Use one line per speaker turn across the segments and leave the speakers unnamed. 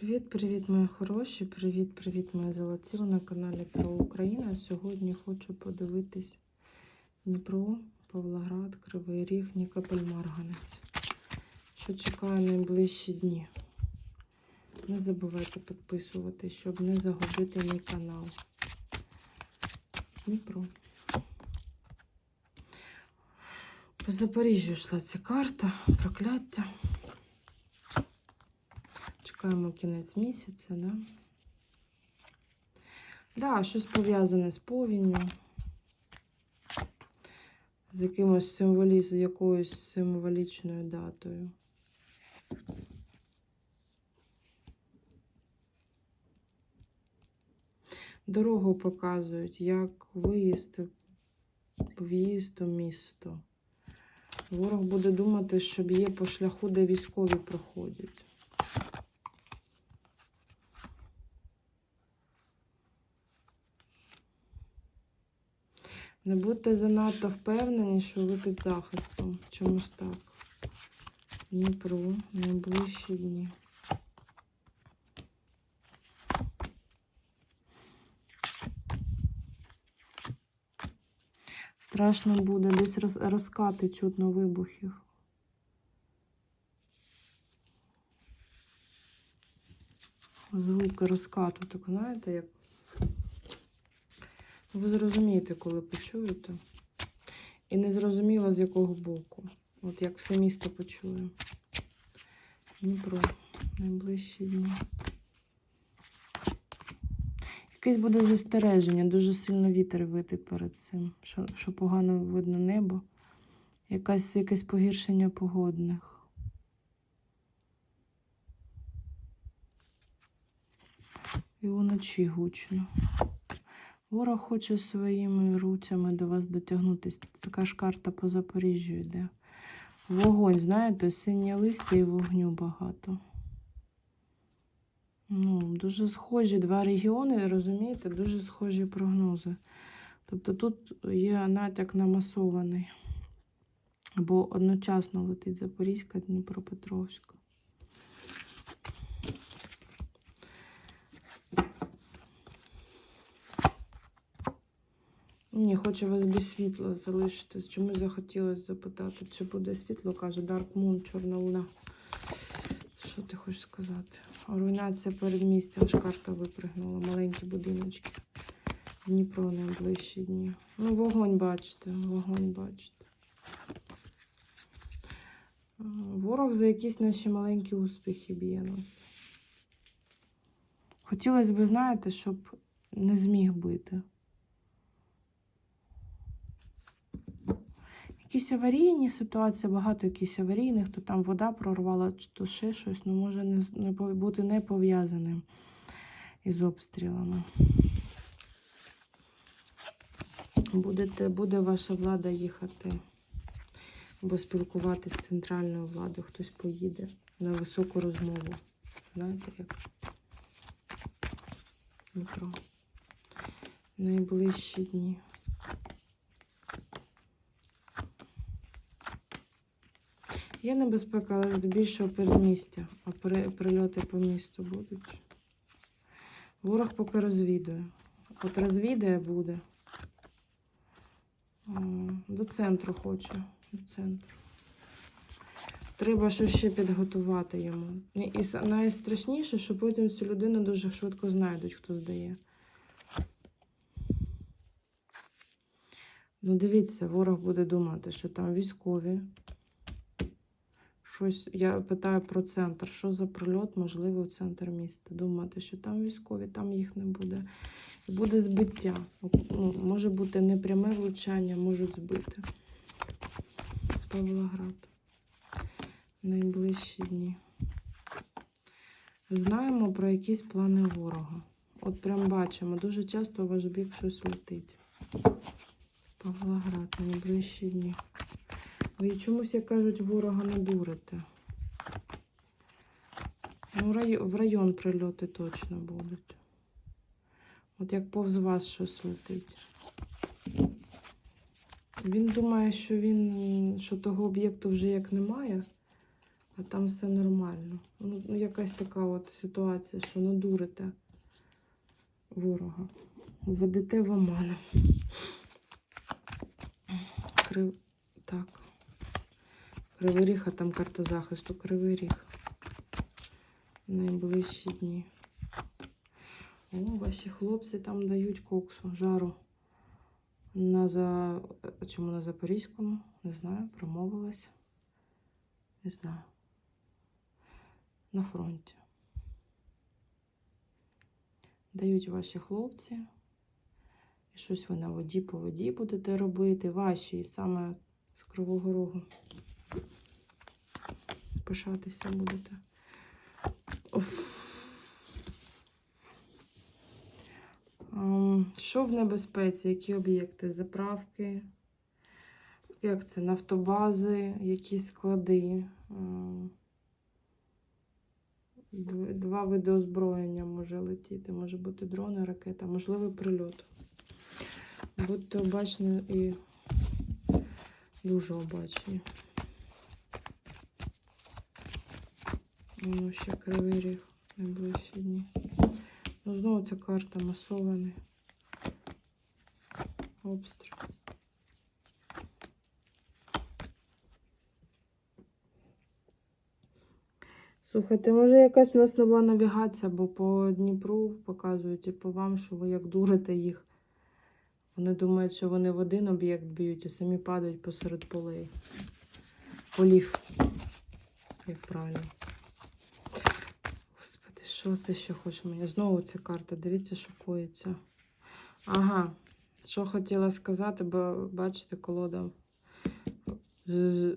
Привіт-привіт, мої хороші! Привіт-привіт, мої золоті! На каналі Про Україна. Сьогодні хочу подивитись Дніпро, Павлоград, Кривий Ріг, Нікополь, Марганець. Що чекає найближчі дні. Не забувайте підписувати, щоб не загубити мій канал. Дніпро. По Запоріжжю йшла ця карта, прокляття. Чекаємо кінець місяця, да? Да, щось пов'язане з повінню, з якимось символі... з якоюсь символічною датою. Дорогу показують, як виїзд, в'їзд у місто. Ворог буде думати, що б'є по шляху, де військові проходять. Не будьте занадто впевнені, що ви під захистом. Чомусь так. Дніпро, найближчі дні. Страшно буде, десь роз, розкати чутно вибухів. Звуки розкату, так знаєте, як ви зрозумієте, коли почуєте. І не зрозуміло, з якого боку. От як все місто почує. Дніпро. Найближчі дні. Якесь буде застереження, дуже сильно вітер вити перед цим, що, що погано видно небо. Якась, якесь погіршення погодних. І вночі гучно. Ворог хоче своїми руцями до вас дотягнутися. Така ж карта по Запоріжжю йде. Вогонь, знаєте, синє листя і вогню багато. Ну, Дуже схожі два регіони, розумієте, дуже схожі прогнози. Тобто тут є натяк на масований. Бо одночасно летить Запорізька, Дніпропетровська. Ні, хочу вас без світла залишити. Чомусь захотілося запитати, чи буде світло, каже Dark Moon, Чорна луна. Що ти хочеш сказати? Руйнація передмістя, аж карта випригнула, маленькі будиночки. Дніпро найближчі дні. Ну, вогонь бачите, вогонь бачите. Ворог за якісь наші маленькі успіхи б'є нас. Хотілося б, знаєте, щоб не зміг бити. Якісь аварійні ситуації, багато якісь аварійних, то там вода прорвала, то ще щось, ну може не, не бути не пов'язаним із обстрілами. Будете, буде ваша влада їхати або спілкуватися з центральною владою, хтось поїде на високу розмову. Знаєте як? Дмитро. Найближчі дні. Є небезпека, але здебільшого передмістя, а прильоти по місту будуть. Ворог поки розвідує. От розвідає буде. До центру хоче. До центру. Треба щось ще підготувати йому. І найстрашніше, що потім цю людину дуже швидко знайдуть, хто здає. Ну, дивіться, ворог буде думати, що там військові. Щось, я питаю про центр. Що за прильот можливий у центр міста? Думати, що там військові, там їх не буде. Буде збиття. Ну, може бути не пряме влучання, можуть збити. Павлоград. Найближчі дні. Знаємо про якісь плани ворога. От прям бачимо, дуже часто у ваш бік щось летить. Павлоград, найближчі дні. Ви чомусь, як кажуть, ворога не дурите. Ну, рай... в район прильоти точно будуть. От як повз вас щось летить. Він думає, що він що того об'єкту вже як немає. а там все нормально. Ну, ну, якась така от ситуація, що надурите ворога. Введете в оману. Крив... Так. Кривий ріг, а там карта захисту. Кривий ріг. Найближчі дні. О, ваші хлопці там дають коксу, жару. На за... Чому на Запорізькому? Не знаю, промовилась. Не знаю. На фронті. Дають ваші хлопці. І щось ви на воді по воді будете робити. Ваші саме з Кривого Рогу. Пишатися будете. Оф. Що в небезпеці? Які об'єкти? Заправки? Як це? Нафтобази, якісь склади. Два види озброєння може летіти. Може бути дрон і ракета, можливий прильот. Будьте обачні і дуже обачні. Ну, ще кривий ріг найближчі дні. Ну, знову ця карта масований. Обстріл. Слухайте, може якась у нас нова навігація, бо по Дніпру показують і по вам, що ви як дурите їх. Вони думають, що вони в один об'єкт б'ють, а самі падають посеред полей. Полів. Як правильно. Що це ще хоче мені? Знову ця карта. Дивіться, що коїться. Ага. Що хотіла сказати, бо бачите, колода з,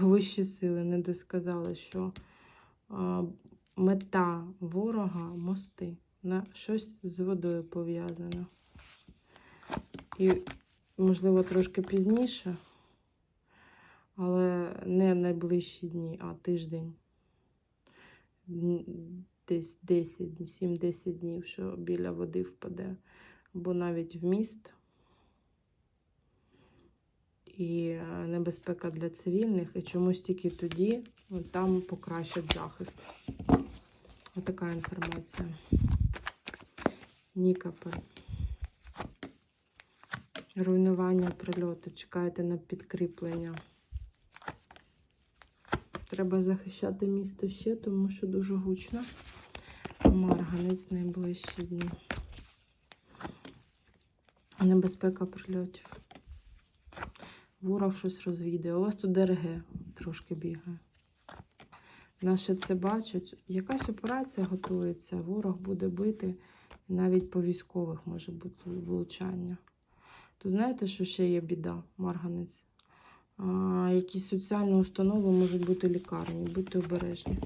вищі сили не досказали, що а, мета ворога мости. На щось з водою пов'язано. І, можливо, трошки пізніше, але не найближчі дні, а тиждень. Десь 10, 7-10 днів, що біля води впаде, або навіть в міст. І е, небезпека для цивільних, і чомусь тільки тоді ну, там покращать захист. Отака інформація. Нікополь. Руйнування прильоту. Чекайте на підкріплення. Треба захищати місто ще, тому що дуже гучно. Марганець найближчі дні. Небезпека прильотів. Ворог щось розвідує. У вас тут ДРГ трошки бігає. Наші це бачать. Якась операція готується, ворог буде бити. Навіть по військових може бути влучання. Тут знаєте, що ще є біда, марганець? Якісь соціальні установи можуть бути лікарні, будьте обережні.